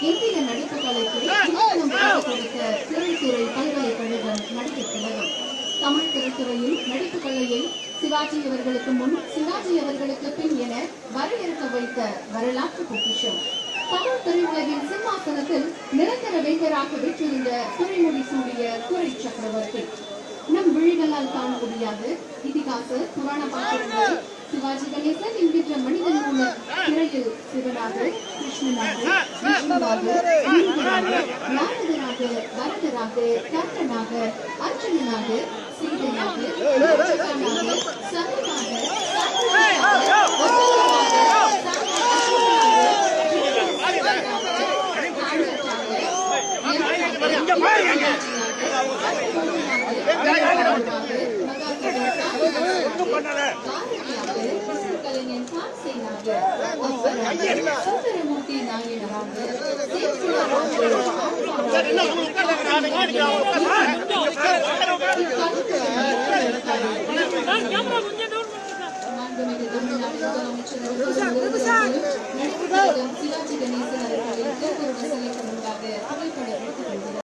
இந்திய நடிப்பு பல்கலைக்கழகம் நடிகர் தமிழ் திரைத்துறையில் நடிப்பு கலையை சிவாஜி அவர்களுக்கு முன் சிவாஜி அவர்களுக்கு பின் என வரையறுக்க வைத்த வரலாற்று பொக்கிஷம் தமிழ் திரையுலகின் சிம்மாசனத்தில் நிரந்தர வேந்தராக வீற்றிருந்த துறைமொழி சூடிய துறை சக்கரவர்த்தி மொழிகளால் காண முடியாது. இதிகாச புராண பாத்திரங்களை. சிவாஜி கணேசன் என்கின்ற மனிதன் மூலம் திரையில் சிவனாக கிருஷ்ணனாக விஷ்ணுவாக நாரதராக பரதராக கர்ணனாக அர்ஜுனனாக சீதையாக ராட்சசனாக சரவணாக சாம்பவாக, முதலமைச்சர் சிவாஜி கணேசன்